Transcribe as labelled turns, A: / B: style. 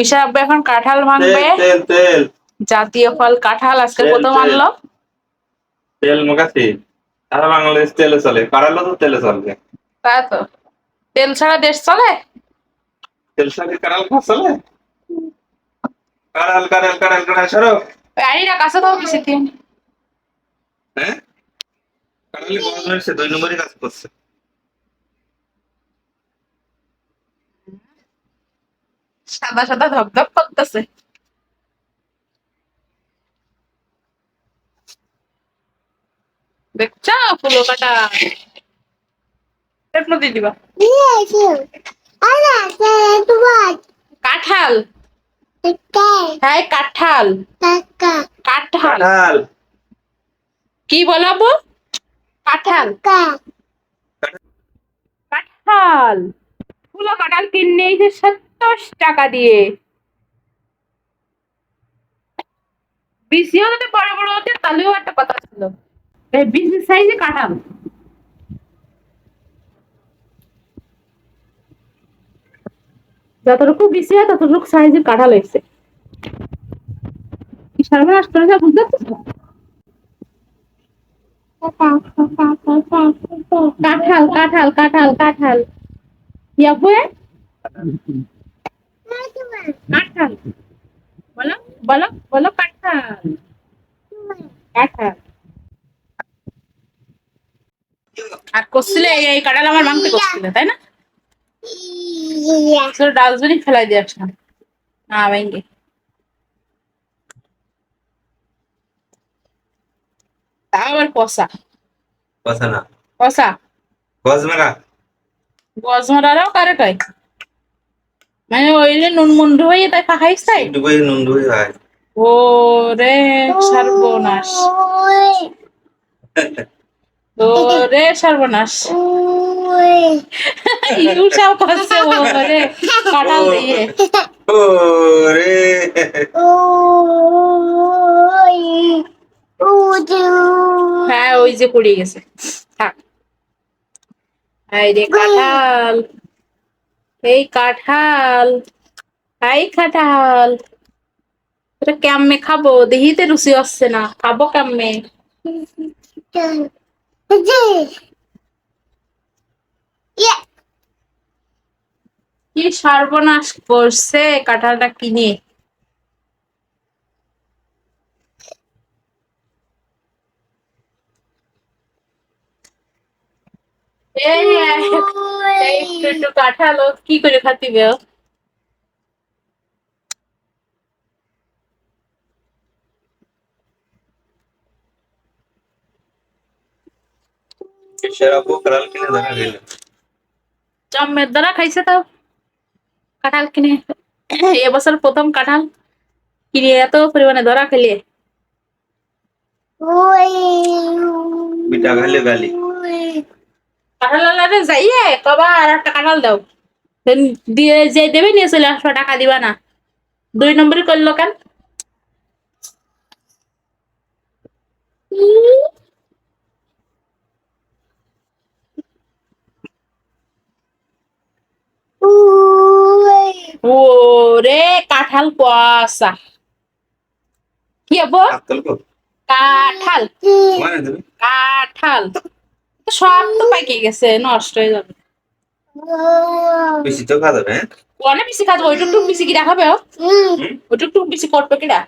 A: ঈশা আব্বা এখন কাঁঠাল ভাঙবে। জাতীয় ফল কাঁঠাল আজকে
B: তেল,
A: প্রথম
B: তেল। তেল সারা বাংলাদেশ তেলে চলে। কারালো তো তেলে
A: তাই তো তেল ছাড়া দেশ চলে?
B: তেল সাথে কারাল খা চলে? কারাল কারাল কারাল কারাল সরো
A: কাছে বেশি দিন।
B: হ্যাঁ? কারালে গরম হয়েছে দুই কাজ করছে।
A: সাদা সাদা ধপধপ করতেছে। দেখছ ফুলো কাটা? মধ্যে দিবা। কাঁঠাল। হ্যাঁ কাঁঠাল। কাঁঠাল।
B: কাঁঠাল।
A: কি বলাবো? কাঁঠাল। কাঁঠাল। ফুলো কাঁঠাল কিনে এসে সত্তর টাকা দিয়ে। বিসিও বড় বড় হতে তাহলেও একটা কথা ছিল। সাইজে কাঁঠাল যতটুকু বিসি হয়, ততটুকু সাইজের কাঁঠাল এসছে কি সর্বনাশ করে যা বুঝতে পারছিস না? কাঁঠাল কাঁঠাল কাঁঠাল কাঁঠাল। কাঁঠাল। বলো বলো বলো কাঁঠাল। কাঁঠাল। আর করছিলে এই কাঁঠাল আমার মাংতে করছিলে তাই না? তোর ডাস্টবিনে ফেলাই দিয়ে আসলাম। না ভেঙ্গে আবার কষা।
B: কথা না।
A: কষা?
B: গজমেরা।
A: গজমরারাও কারে কয়? মানে ওইলে নুন মুন্ডু হয়ে তাই খাইস তাই?
B: ডুবে নুন ডুবে হয়
A: ও রে সর্বনাশ। ও রে সর্বনাশ ইউসাও করছে ও রে কাটাল দিয়ে।
B: ও রে
A: হ্যাঁ ওই যে পড়ে গেছে। থাক। এই রে কাঁঠাল। এই কাঁঠাল এই কাঁঠাল। এটা কেমনে খাব? দেহিতে রুচি আসছে না। খাব কেমনে? কি সর্বনাশ করছে কাঁঠালটা কিনে? এই একটু কাঁঠাল কি করে খাতিবে জন্মের দ্বারা খাইছে তাও। কাঁঠাল কিনে। এবছর প্রথম কাঁঠাল। কিনে এত পরিমাণে ধরা খেলে
B: বিটা খাইলে গালি।
A: কাঁঠাল যাইয়ে কবা আর একটা কাঁঠাল দাও। দিয়ে যে দেবে নিয়ে চলে আসো টাকা দিবা না। দুই নম্বরই করল কেন? ও রে কাঁঠাল কুয়াশা কি হব কাঁঠাল কাঁঠাল। সব তো পাইকে গেছে নষ্ট হয়ে যাবে।
B: বেশি তো খাওয়া যাবে
A: অনেক বেশি খাব ওইটুকু বেশি কি রাখাবে ওইটুকু বেশি করবে কিনা